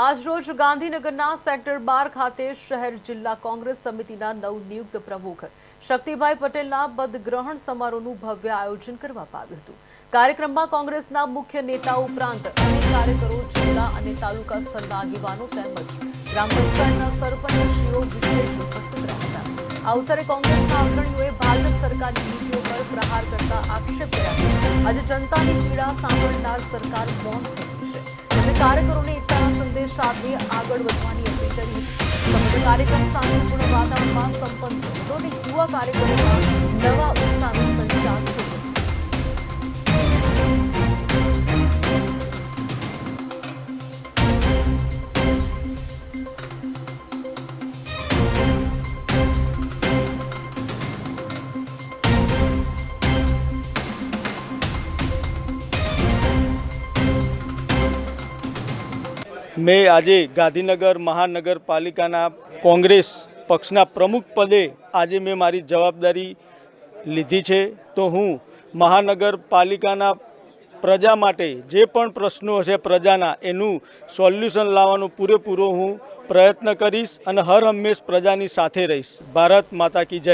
આજરોજ ગાંધીનગરના સેક્ટર બાર ખાતે શહેર જિલ્લા કોંગ્રેસ સમિતિના નવનિયુક્ત પ્રમુખ શક્તિભાઈ પટેલના પદગ્રહણ સમારોહનું ભવ્ય આયોજન કરવામાં આવ્યું હતું. કાર્યક્રમમાં કોંગ્રેસના મુખ્ય નેતા ઉપરાંત અનેક કાર્યકરો, જિલ્લા અને તાલુકા સ્તરના આગેવાનો તેમજ ગ્રામ પંચાયતના સરપંચશ્રીઓ વિશેષ ઉપસ્થિત રહ્યા આ અવસરે કોંગ્રેસના અગ્રણીઓએ ભાજપ સરકારની નીતિઓ પર પ્રહાર કરતા આક્ષેપ કર્યા. આજે જનતાની પીડા સાંભળનાર સરકાર મૌન થઈ તેમણે કાર્યકરોને એકતાનો સંદેશ સાથે આગળ વધવાની અપીલ કરી. સમગ્ર કાર્યક્રમ શાંતિપૂર્ણ વાતાવરણમાં સંપન્ન. થયો અને યુવા કાર્યકરોમાં નવા ઉત્સાહનો મેં આજે ગાંધીનગર મહાનગરપાલિકાના કોંગ્રેસ પક્ષના પ્રમુખ પદે આજે મેં મારી જવાબદારી લીધી છે. તો હું મહાનગરપાલિકાના પ્રજા માટે જે પણ પ્રશ્નો હશે પ્રજાના, એનું સોલ્યુશન લાવવાનો પૂરેપૂરો હું પ્રયત્ન કરીશ અને હર હંમેશ પ્રજાની સાથે રહીશ. ભારત માતા કી જય.